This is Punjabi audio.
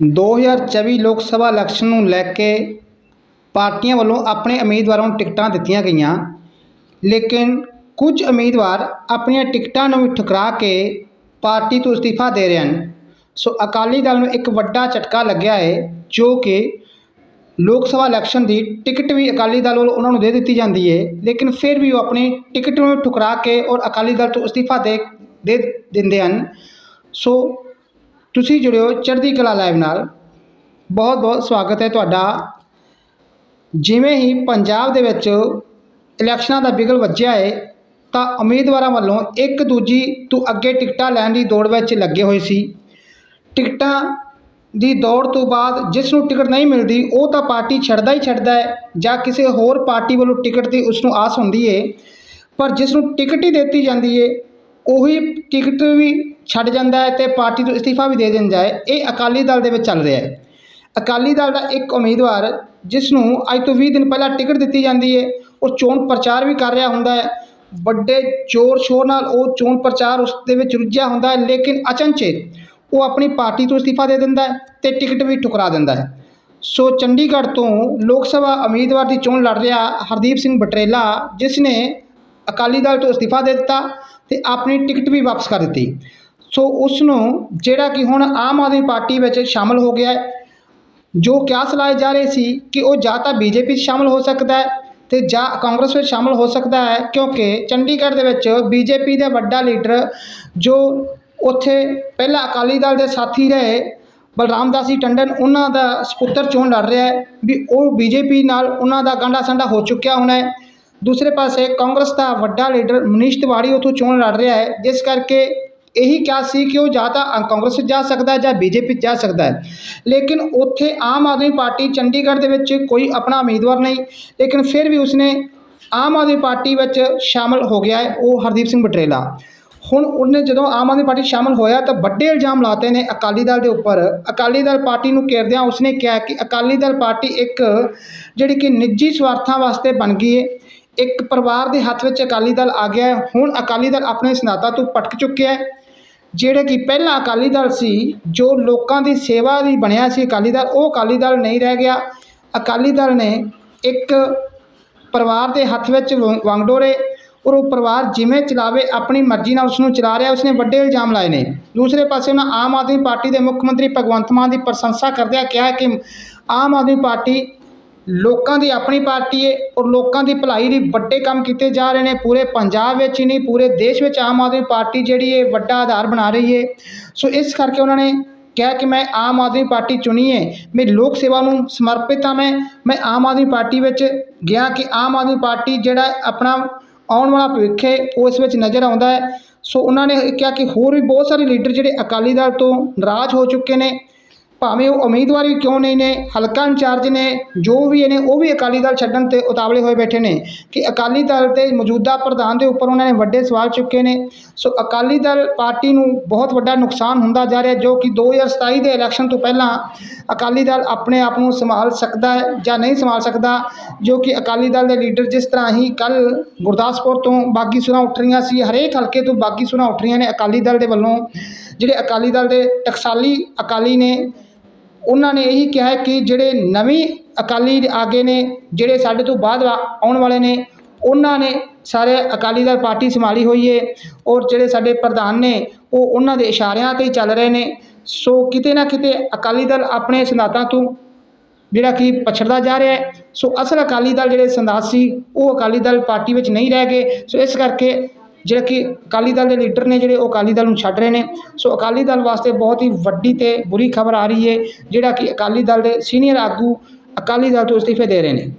2024 ਲੋਕ ਸਭਾ ਇਲੈਕਸ਼ਨ ਨੂੰ ਲੈ ਕੇ ਪਾਰਟੀਆਂ ਵੱਲੋਂ ਆਪਣੇ ਉਮੀਦਵਾਰਾਂ ਨੂੰ ਟਿਕਟਾਂ ਦਿੱਤੀਆਂ ਗਈਆਂ। ਲੇਕਿਨ ਕੁਝ ਉਮੀਦਵਾਰ ਆਪਣੀਆਂ ਟਿਕਟਾਂ ਨੂੰ ਵੀ ਠੁਕਰਾ ਕੇ ਪਾਰਟੀ ਤੋਂ ਅਸਤੀਫਾ ਦੇ ਰਹੇ ਹਨ। ਸੋ ਅਕਾਲੀ ਦਲ ਨੂੰ ਇੱਕ ਵੱਡਾ ਝਟਕਾ ਲੱਗਿਆ ਹੈ, ਜੋ ਕਿ ਲੋਕ ਸਭਾ ਇਲੈਕਸ਼ਨ ਦੀ ਟਿਕਟ ਵੀ ਅਕਾਲੀ ਦਲ ਵੱਲੋਂ ਉਹਨਾਂ ਨੂੰ ਦੇ ਦਿੱਤੀ ਜਾਂਦੀ ਹੈ, ਲੇਕਿਨ ਫਿਰ ਵੀ ਉਹ ਆਪਣੀ ਟਿਕਟ ਨੂੰ ਠੁਕਰਾ ਕੇ ਔਰ ਅਕਾਲੀ ਦਲ ਤੋਂ ਅਸਤੀਫਾ ਦੇ ਦੇ ਦਿੰਦੇ ਹਨ। ਸੋ ਤੁਸੀਂ ਜੁੜਿਓ ਚੜ੍ਹਦੀ ਕਲਾ ਲਾਈਵ ਨਾਲ। ਬਹੁਤ ਬਹੁਤ ਸਵਾਗਤ ਹੈ ਤੁਹਾਡਾ। ਜਿਵੇਂ ਹੀ ਪੰਜਾਬ ਦੇ ਵਿੱਚ ਇਲੈਕਸ਼ਨਾਂ ਦਾ ਬਿਗਲ ਵੱਜਿਆ ਹੈ ਤਾਂ ਉਮੀਦਵਾਰਾਂ ਵੱਲੋਂ ਇੱਕ ਦੂਜੀ ਤੋਂ ਅੱਗੇ ਟਿਕਟਾਂ ਲੈਣ ਦੀ ਦੌੜ ਵਿੱਚ ਲੱਗੇ ਹੋਏ ਸੀ। ਟਿਕਟਾਂ ਦੀ ਦੌੜ ਤੋਂ ਬਾਅਦ ਜਿਸ ਨੂੰ ਟਿਕਟ ਨਹੀਂ ਮਿਲਦੀ, ਉਹ ਤਾਂ ਪਾਰਟੀ ਛੱਡਦਾ ਹੀ ਛੱਡਦਾ ਹੈ ਜਾਂ ਕਿਸੇ ਹੋਰ ਪਾਰਟੀ ਵੱਲੋਂ ਟਿਕਟ ਦੀ ਉਸ ਨੂੰ ਆਸ ਹੁੰਦੀ ਹੈ ਪਰ ਜਿਸ ਨੂੰ ਟਿਕਟ ਹੀ ਦਿੱਤੀ ਜਾਂਦੀ ਹੈ ਉਹੀ ਟਿਕਟ ਵੀ ਛੱਡ ਜਾਂਦਾ ਹੈ ਅਤੇ ਪਾਰਟੀ ਤੋਂ ਅਸਤੀਫਾ ਵੀ ਦੇ ਦਿੰਦਾ ਹੈ। ਇਹ ਅਕਾਲੀ ਦਲ ਦੇ ਵਿੱਚ ਚੱਲ ਰਿਹਾ ਹੈ। ਅਕਾਲੀ ਦਲ ਦਾ ਇੱਕ ਉਮੀਦਵਾਰ ਜਿਸ ਨੂੰ ਅੱਜ ਤੋਂ ਵੀਹ ਦਿਨ ਪਹਿਲਾਂ ਟਿਕਟ ਦਿੱਤੀ ਜਾਂਦੀ ਹੈ, ਉਹ ਚੋਣ ਪ੍ਰਚਾਰ ਵੀ ਕਰ ਰਿਹਾ ਹੁੰਦਾ ਹੈ। ਵੱਡੇ ਜ਼ੋਰ ਸ਼ੋਰ ਨਾਲ ਉਹ ਚੋਣ ਪ੍ਰਚਾਰ ਉਸ ਦੇ ਵਿੱਚ ਰੁੱਝਿਆ ਹੁੰਦਾ ਹੈ, ਲੇਕਿਨ ਅਚਨਚੇਤ ਉਹ ਆਪਣੀ ਪਾਰਟੀ ਤੋਂ ਅਸਤੀਫਾ ਦੇ ਦਿੰਦਾ ਹੈ ਤੇ ਟਿਕਟ ਵੀ ਠੁਕਰਾ ਦਿੰਦਾ ਹੈ। ਸੋ ਚੰਡੀਗੜ੍ਹ ਤੋਂ ਲੋਕ ਸਭਾ ਉਮੀਦਵਾਰ ਦੀ ਚੋਣ ਲੜ ਰਿਹਾ ਹਰਦੀਪ ਸਿੰਘ ਬਟਰੇਲਾ, ਜਿਸ ਨੇ ਅਕਾਲੀ ਦਲ ਤੋਂ ਅਸਤੀਫਾ ਦੇ ਦਿੱਤਾ। ਤੇ ਆਪਣੀ ਟਿਕਟ ਵੀ ਵਾਪਸ ਕਰ ਦਿੱਤੀ। ਸੋ ਉਸ ਨੂੰ ਜਿਹੜਾ ਕਿ ਹੁਣ ਆਮ ਆਦਮੀ ਪਾਰਟੀ ਵਿੱਚ ਸ਼ਾਮਲ ਹੋ ਗਿਆ ਹੈ, ਜੋ ਕਿਆਸ ਲਾਏ ਜਾ ਰਹੇ ਸੀ ਕਿ ਉਹ ਜਾਂ ਤਾਂ ਬੀਜੇਪੀ 'ਚ ਸ਼ਾਮਲ ਹੋ ਸਕਦਾ ਹੈ ਤੇ ਜਾਂ ਕਾਂਗਰਸ ਵਿੱਚ ਸ਼ਾਮਲ ਹੋ ਸਕਦਾ ਹੈ, ਕਿਉਂਕਿ ਚੰਡੀਗੜ੍ਹ ਦੇ ਵਿੱਚ ਬੀਜੇਪੀ ਦਾ ਵੱਡਾ ਲੀਡਰ ਜੋ ਉੱਥੇ ਪਹਿਲਾਂ ਅਕਾਲੀ ਦਲ ਦੇ ਸਾਥੀ ਰਹੇ, ਬਲਰਾਮ ਦਾਸ ਜੀ ਟੰਡਨ, ਉਹਨਾਂ ਦਾ ਸਪੁੱਤਰ ਚੋਣ ਲੜ ਰਿਹਾ ਹੈ ਵੀ ਉਹ ਬੀਜੇਪੀ ਨਾਲ ਉਹਨਾਂ ਦਾ ਗਾਂਡਾ ਸੰਡਾ ਹੋ ਚੁੱਕਿਆ ਹੋਣਾ ਹੈ। ਦੂਸਰੇ ਪਾਸੇ ਕਾਂਗਰਸ ਦਾ ਵੱਡਾ ਲੀਡਰ ਮਨੀਸ਼ ਤਿਵਾੜੀ ਉੱਥੋਂ ਚੋਣ ਲੜ ਰਿਹਾ ਹੈ, ਜਿਸ ਕਰਕੇ ਇਹੀ ਕਿਹਾ ਸੀ ਕਿ ਉਹ ਜਾਂ ਤਾਂ ਕਾਂਗਰਸ ਵਿੱਚ ਜਾ ਸਕਦਾ ਹੈ ਜਾਂ ਬੀਜੇਪੀ 'ਚ ਜਾ ਸਕਦਾ ਹੈ। ਲੇਕਿਨ ਉੱਥੇ ਆਮ ਆਦਮੀ ਪਾਰਟੀ ਚੰਡੀਗੜ੍ਹ ਦੇ ਵਿੱਚ ਕੋਈ ਆਪਣਾ ਉਮੀਦਵਾਰ ਨਹੀਂ, ਲੇਕਿਨ ਫਿਰ ਵੀ ਉਸਨੇ ਆਮ ਆਦਮੀ ਪਾਰਟੀ ਵਿੱਚ ਸ਼ਾਮਲ ਹੋ ਗਿਆ ਹੈ, ਉਹ ਹਰਦੀਪ ਸਿੰਘ ਬਟਰੇਲਾ। ਹੁਣ ਉਹਨੇ ਜਦੋਂ ਆਮ ਆਦਮੀ ਪਾਰਟੀ ਸ਼ਾਮਲ ਹੋਇਆ ਤਾਂ ਵੱਡੇ ਇਲਜ਼ਾਮ ਲਾਤੇ ਨੇ ਅਕਾਲੀ ਦਲ ਦੇ ਉੱਪਰ। ਅਕਾਲੀ ਦਲ ਪਾਰਟੀ ਨੂੰ ਘੇਰਦਿਆਂ ਉਸਨੇ ਕਿਹਾ ਕਿ ਅਕਾਲੀ ਦਲ ਪਾਰਟੀ ਇੱਕ ਜਿਹੜੀ ਕਿ ਨਿੱਜੀ ਸਵਾਰਥਾਂ ਵਾਸਤੇ ਬਣ ਗਈ ਹੈ। ਇੱਕ ਪਰਿਵਾਰ ਦੇ ਹੱਥ ਵਿੱਚ ਅਕਾਲੀ ਦਲ ਆ ਗਿਆ ਹੈ। ਹੁਣ ਅਕਾਲੀ ਦਲ ਆਪਣੇ ਸਿਧਾਂਤਾਂ ਤੋਂ ਭਟਕ ਚੁੱਕਿਆ ਹੈ। ਜਿਹੜੇ ਕਿ ਪਹਿਲਾਂ ਅਕਾਲੀ ਦਲ ਸੀ, ਜੋ ਲੋਕਾਂ ਦੀ ਸੇਵਾ ਲਈ ਬਣਿਆ ਸੀ ਅਕਾਲੀ ਦਲ, ਉਹ ਅਕਾਲੀ ਦਲ ਨਹੀਂ ਰਹਿ ਗਿਆ। ਅਕਾਲੀ ਦਲ ਨੇ ਇੱਕ ਪਰਿਵਾਰ ਦੇ ਹੱਥ ਵਿੱਚ ਵ- ਵੰਗਡੋਰੇ, ਔਰ ਉਹ ਪਰਿਵਾਰ ਜਿਵੇਂ ਚਲਾਵੇ, ਆਪਣੀ ਮਰਜ਼ੀ ਨਾਲ ਉਸ ਨੂੰ ਚਲਾ ਰਿਹਾ, ਉਸਨੇ ਵੱਡੇ ਇਲਜ਼ਾਮ ਲਾਏ ਨੇ। ਦੂਸਰੇ ਪਾਸੇ ਉਹਨਾਂ ਆਮ ਆਦਮੀ ਪਾਰਟੀ ਦੇ ਮੁੱਖ ਮੰਤਰੀ ਭਗਵੰਤ ਮਾਨ ਦੀ ਪ੍ਰਸ਼ੰਸਾ ਕਰਦਿਆਂ ਕਿਹਾ ਕਿ ਆਮ ਆਦਮੀ ਪਾਰਟੀ ਲੋਕਾਂ ਦੀ ਆਪਣੀ ਪਾਰਟੀ ਹੈ ਔਰ ਲੋਕਾਂ ਦੀ ਭਲਾਈ ਲਈ ਵੱਡੇ ਕੰਮ ਕੀਤੇ ਜਾ ਰਹੇ ਨੇ। ਪੂਰੇ ਪੰਜਾਬ ਵਿੱਚ ਹੀ ਨਹੀਂ, ਪੂਰੇ ਦੇਸ਼ ਵਿੱਚ ਆਮ ਆਦਮੀ ਪਾਰਟੀ ਜਿਹੜੀ ਹੈ ਵੱਡਾ ਆਧਾਰ ਬਣਾ ਰਹੀ ਹੈ ਸੋ ਇਸ ਕਰਕੇ ਉਹਨਾਂ ਨੇ ਕਿਹਾ ਕਿ ਮੈਂ ਆਮ ਆਦਮੀ ਪਾਰਟੀ ਚੁਣੀ ਹੈ ਮੈਂ ਲੋਕ ਸੇਵਾ ਨੂੰ ਸਮਰਪਿਤ ਹਾਂ ਮੈਂ। ਮੈਂ ਆਮ ਆਦਮੀ ਪਾਰਟੀ ਵਿੱਚ ਗਿਆ ਕਿ ਆਮ ਆਦਮੀ ਪਾਰਟੀ ਜਿਹੜਾ ਆਪਣਾ ਆਉਣ ਵਾਲਾ ਭਵਿੱਖ ਹੈ ਉਹ ਇਸ ਵਿੱਚ ਨਜ਼ਰ ਆਉਂਦਾ ਹੈ ਸੋ ਉਹਨਾਂ ਨੇ ਕਿਹਾ ਕਿ ਹੋਰ ਵੀ ਬਹੁਤ ਸਾਰੇ ਲੀਡਰ ਜਿਹੜੇ ਅਕਾਲੀ ਦਲ ਤੋਂ ਨਾਰਾਜ਼ ਹੋ ਚੁੱਕੇ ਨੇ। ਭਾਵੇਂ ਉਹ ਉਮੀਦਵਾਰ ਵੀ ਕਿਉਂ ਨਹੀਂ ਨੇ, ਹਲਕਾ ਇੰਚਾਰਜ ਨੇ, ਜੋ ਵੀ ਨੇ ਉਹ ਵੀ ਅਕਾਲੀ ਦਲ ਛੱਡਣ ਤੇ ਉਤਾਵਲੇ ਹੋਏ ਬੈਠੇ ਨੇ ਕਿ ਅਕਾਲੀ ਦਲ ਦੇ ਮੌਜੂਦਾ ਪ੍ਰਧਾਨ ਦੇ ਉੱਪਰ ਉਹਨਾਂ ਨੇ ਵੱਡੇ ਸਵਾਲ ਚੁੱਕੇ ਨੇ। ਸੋ ਅਕਾਲੀ ਦਲ ਪਾਰਟੀ ਨੂੰ ਬਹੁਤ ਵੱਡਾ ਨੁਕਸਾਨ ਹੁੰਦਾ ਜਾ ਰਿਹਾ, ਜੋ ਕਿ 2027 ਦੇ ਇਲੈਕਸ਼ਨ ਤੋਂ ਪਹਿਲਾਂ ਅਕਾਲੀ ਦਲ ਆਪਣੇ ਆਪ ਨੂੰ ਸੰਭਾਲ ਸਕਦਾ ਹੈ ਜਾਂ ਨਹੀਂ ਸੰਭਾਲ ਸਕਦਾ, ਜੋ ਕਿ ਅਕਾਲੀ ਦਲ ਦੇ ਲੀਡਰ ਜਿਸ ਤਰ੍ਹਾਂ ਹੀ ਕੱਲ ਗੁਰਦਾਸਪੁਰ ਤੋਂ ਬਾਗੀ ਸੁਰਾਂ ਉੱਠ ਰਹੀਆਂ ਸੀ, ਹਰੇਕ ਹਲਕੇ ਤੋਂ ਬਾਗੀ ਸੁਰਾਂ ਉੱਠ ਰਹੀਆਂ ਨੇ ਅਕਾਲੀ ਦਲ ਦੇ ਵੱਲੋਂ। ਜਿਹੜੇ ਅਕਾਲੀ ਦਲ ਦੇ ਟਕਸਾਲੀ ਅਕਾਲੀ ਨੇ ਉਹਨਾਂ ਨੇ ਇਹੀ ਕਿਹਾ ਕਿ ਜਿਹੜੇ ਨਵੀਂ ਅਕਾਲੀ ਆਗੇ ਨੇ, ਜਿਹੜੇ ਸਾਡੇ ਤੋਂ ਬਾਅਦ ਆ- ਆਉਣ ਵਾਲੇ ਨੇ, ਉਹਨਾਂ ਨੇ ਸਾਰੇ ਅਕਾਲੀ ਦਲ ਪਾਰਟੀ ਸੰਭਾਲੀ ਹੋਈ ਹੈ ਔਰ ਜਿਹੜੇ ਸਾਡੇ ਪ੍ਰਧਾਨ ਨੇ, ਉਹ ਉਹਨਾਂ ਦੇ ਇਸ਼ਾਰਿਆਂ ਤੇ ਹੀ ਚੱਲ ਰਹੇ ਨੇ। ਸੋ ਕਿਤੇ ਨਾ ਕਿਤੇ ਅਕਾਲੀ ਦਲ ਆਪਣੇ ਸਿਧਾਂਤਾਂ ਤੋਂ ਜਿਹੜਾ ਕਿ ਪਛੜਦਾ ਜਾ ਰਿਹਾ ਹੈ। ਸੋ ਅਸਲ ਅਕਾਲੀ ਦਲ ਜਿਹੜੇ ਸੰਦਾਸ ਸੀ, ਉਹ ਅਕਾਲੀ ਦਲ ਪਾਰਟੀ ਵਿੱਚ ਨਹੀਂ ਰਹਿ ਗਏ। ਸੋ ਇਸ ਕਰਕੇ ਜਿਹੜਾ ਕਿ ਅਕਾਲੀ ਦਲ ਦੇ ਲੀਡਰ ਨੇ ਜਿਹੜੇ ਉਹ ਅਕਾਲੀ ਦਲ ਨੂੰ ਛੱਡ ਰਹੇ ਨੇ। ਸੋ ਅਕਾਲੀ ਦਲ ਵਾਸਤੇ ਬਹੁਤ ਹੀ ਵੱਡੀ ਤੇ ਬੁਰੀ ਖਬਰ ਆ ਰਹੀ ਹੈ ਜਿਹੜਾ ਕਿ ਅਕਾਲੀ ਦਲ ਦੇ ਸੀਨੀਅਰ ਆਗੂ ਅਕਾਲੀ ਦਲ ਤੋਂ ਅਸਤੀਫੇ ਦੇ ਰਹੇ ਨੇ।